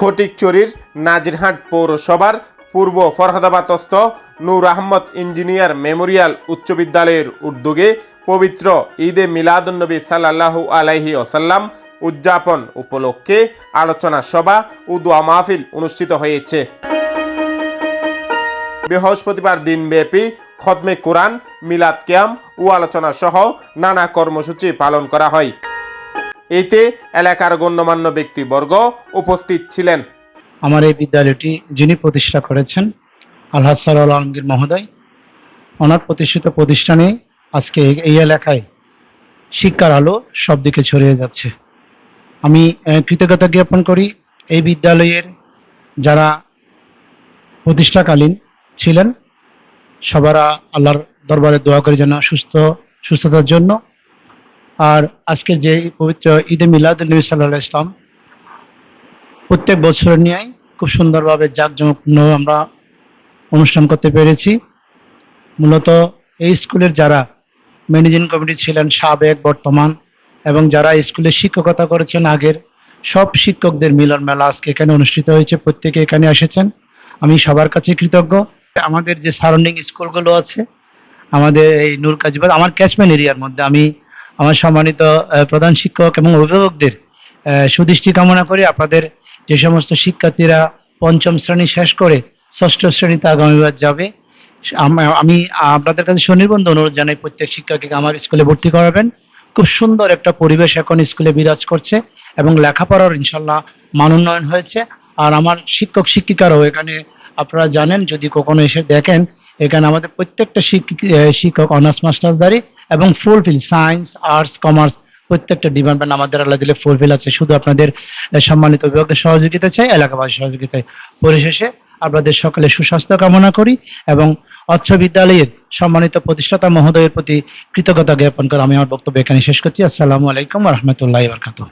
ফটিকচুরির নাজিরহাট পৌরসভার পূর্ব ফরহাদাবাদস্থ নূর আহমদ ইঞ্জিনিয়ার মেমোরিয়াল উচ্চ বিদ্যালয়ের উদ্যোগে পবিত্র ঈদে মিলাদুন্নবী সাল্লাল্লাহু আলাইহি ওসাল্লাম উদযাপন উপলক্ষে আলোচনা সভা ও দোয়া মাহফিল অনুষ্ঠিত হয়েছে। বৃহস্পতিবার দিনব্যাপী খতমে কোরআন, মিলাদ ক্যাম্প ও আলোচনা সহ নানা কর্মসূচি পালন করা হয়। এতে এলাকার গণ্যমান্য ব্যক্তিবর্গ উপস্থিত ছিলেন। আমার এই বিদ্যালয়টি যিনি প্রতিষ্ঠা করেছেন, আলহাজ সারুল আলমগীর মহোদয়, ওনার প্রতিষ্ঠিত প্রতিষ্ঠানে আজকে এই এলাকায় শিক্ষার আলো সব দিকে ছড়িয়ে যাচ্ছে। আমি কৃতজ্ঞতা জ্ঞাপন করি এই বিদ্যালয়ের যারা প্রতিষ্ঠাকালীন ছিলেন, সবারা আল্লাহর দরবারে দোয়া করে যেন সুস্থ, সুস্থতার জন্য আর আজকে যে পবিত্র ঈদে মিলাদুল নবী সাল্লাহ ইসলাম প্রত্যেক বছর নিয়ে খুব সুন্দরভাবে জাঁকজমকপূর্ণ আমরা অনুষ্ঠান করতে পেরেছি। মূলত এই স্কুলের যারা ম্যানেজিং কমিটি ছিলেন সাবেক, বর্তমান এবং যারা স্কুলে শিক্ষকতা করেছেন আগের, সব শিক্ষকদের মিলন মেলা আজকে এখানে অনুষ্ঠিত হয়েছে, প্রত্যেকে এখানে এসেছেন। আমি সবার কাছে কৃতজ্ঞ। আমাদের যে সারাউন্ডিং স্কুলগুলো আছে, আমাদের এই নূর কাজিবাদ আমার ক্যাচমেন্ট এরিয়ার মধ্যে আমি আমার সম্মানিত প্রধান শিক্ষক এবং অভিভাবকদের সুদৃষ্টি কামনা করি আপনাদের যে সমস্ত শিক্ষার্থীরা পঞ্চম শ্রেণি শেষ করে ষষ্ঠ শ্রেণীতে আগামীবার যাবে, আমি আপনাদের কাছে সুনির্বন্ধ অনুরোধ জানাই প্রত্যেক শিক্ষককে আমার স্কুলে ভর্তি করাবেন। খুব সুন্দর একটা পরিবেশ এখন স্কুলে বিরাজ করছে এবং লেখাপড়ার ইনশাল্লাহ মান উন্নয়ন হয়েছে। আর আমার শিক্ষক শিক্ষিকারাও এখানে, আপনারা জানেন, যদি কখনো এসে দেখেন এখানে আমাদের প্রত্যেকটা শিক্ষক অনার্স মাস্টার্সদারি এবং ফুলফিল সায়েন্স আর্টস কমার্স প্রত্যেকটা ডিপার্টমেন্ট আমাদের আল্লাহ দিলে ফুলফিল আছে। শুধু আপনাদের সম্মানিত অভিভাবকদের সহযোগিতা চাই, এলাকাবাসীর সহযোগিতায় পরিশেষে আপনাদের সকলে সুস্বাস্থ্য কামনা করি এবং অর্থ বিদ্যালয়ের সম্মানিত প্রতিষ্ঠাতা মহোদয়ের প্রতি কৃতজ্ঞতা জ্ঞাপন করে আমি আমার বক্তব্য এখানে শেষ করছি। আসসালামু আলাইকুম রহমতুল্লাহ বরকাতুহ।